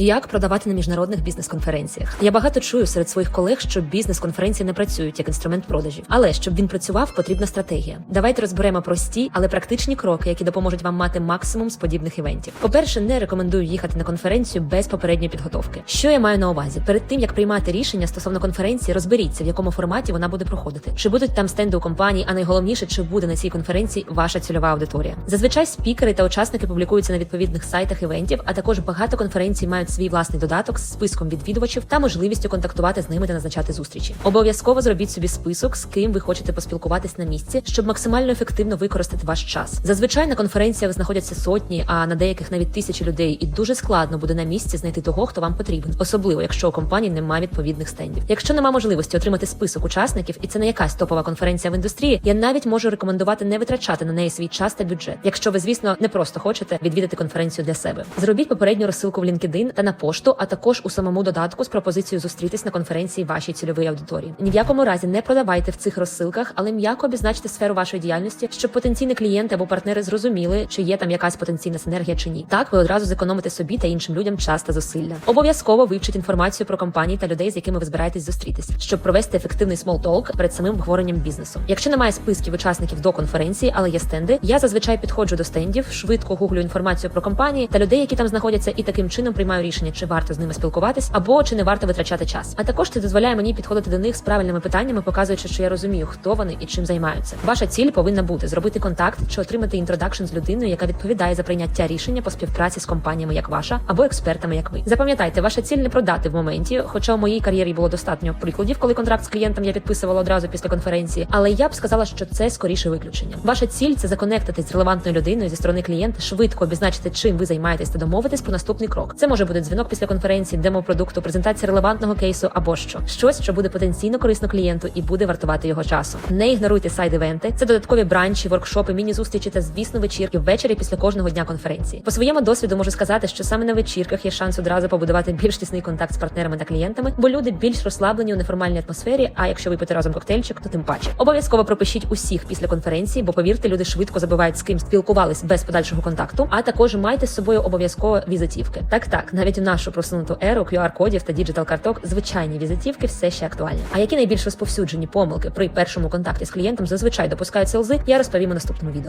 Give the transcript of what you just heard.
Як продавати на міжнародних бізнес-конференціях? Я багато чую серед своїх колег, що бізнес-конференції не працюють як інструмент продажів. Але щоб він працював, потрібна стратегія. Давайте розберемо прості, але практичні кроки, які допоможуть вам мати максимум з подібних івентів. По-перше, не рекомендую їхати на конференцію без попередньої підготовки. Що я маю на увазі? Перед тим як приймати рішення стосовно конференції, розберіться, в якому форматі вона буде проходити. Чи будуть там стенди у компанії, а найголовніше, чи буде на цій конференції ваша цільова аудиторія. Зазвичай спікери та учасники публікуються на відповідних сайтах івентів, а також багато конференцій мають свій власний додаток з списком відвідувачів та можливістю контактувати з ними та назначати зустрічі. Обов'язково зробіть собі список, з ким ви хочете поспілкуватись на місці, щоб максимально ефективно використати ваш час. Зазвичай на конференціях знаходяться сотні, а на деяких навіть тисячі людей, і дуже складно буде на місці знайти того, хто вам потрібен, особливо якщо у компанії немає відповідних стендів. Якщо немає можливості отримати список учасників, і це не якась топова конференція в індустрії, я навіть можу рекомендувати не витрачати на неї свій час та бюджет, якщо ви, звісно, не просто хочете відвідати конференцію для себе. Зробіть попередню розсилку в LinkedIn та на пошту, а також у самому додатку з пропозицією зустрітись на конференції вашій цільової аудиторії. Ні в якому разі не продавайте в цих розсилках, але м'яко обізначте сферу вашої діяльності, щоб потенційні клієнти або партнери зрозуміли, чи є там якась потенційна синергія чи ні. Так ви одразу зекономите собі та іншим людям час та зусилля. Обов'язково вивчіть інформацію про компанії та людей, з якими ви збираєтесь зустрітись, щоб провести ефективний talk перед самим обговоренням бізнесу. Якщо немає списків учасників до конференції, але є стенди, я зазвичай підходжу до стендів, швидко гуглю інформацію про компанії та людей, які там знаходяться, і таким чином приймаю рішення, чи варто з ними спілкуватись, або чи не варто витрачати час. А також це дозволяє мені підходити до них з правильними питаннями, показуючи, що я розумію, хто вони і чим займаються. Ваша ціль повинна бути зробити контакт чи отримати інтродакшн з людиною, яка відповідає за прийняття рішення по співпраці з компаніями, як ваша, або експертами, як ви. Запам'ятайте, ваша ціль не продати в моменті, хоча у моїй кар'єрі було достатньо прикладів, коли контракт з клієнтом я підписувала одразу після конференції. Але я б сказала, що це скоріше виключення. Ваша ціль це законектитись з релевантною людиною зі сторони клієнта, швидко обізначити, чим ви займаєтесь та домовитись про наступний крок. Це може бути дзвінок після конференції, демо продукту, презентація релевантного кейсу або що щось, що буде потенційно корисно клієнту і буде вартувати його часу. Не ігноруйте сайд-івенти, це додаткові бранчі, воркшопи, міні-зустрічі та звісно вечірки ввечері після кожного дня конференції. По своєму досвіду можу сказати, що саме на вечірках є шанс одразу побудувати більш тісний контакт з партнерами та клієнтами, бо люди більш розслаблені у неформальній атмосфері. А якщо ви пити разом коктейльчик, то тим паче. Обов'язково пропишіть усіх після конференції, бо повірте, люди швидко забувають з ким спілкувались без подальшого контакту. А також майте з собою обов'язково візитівки. Так, так, навіть у нашу просунуту еру QR-кодів та діджитал карток звичайні візитівки все ще актуальні. А які найбільш розповсюджені помилки при першому контакті з клієнтом зазвичай допускають селзи, я розповім у наступному відео.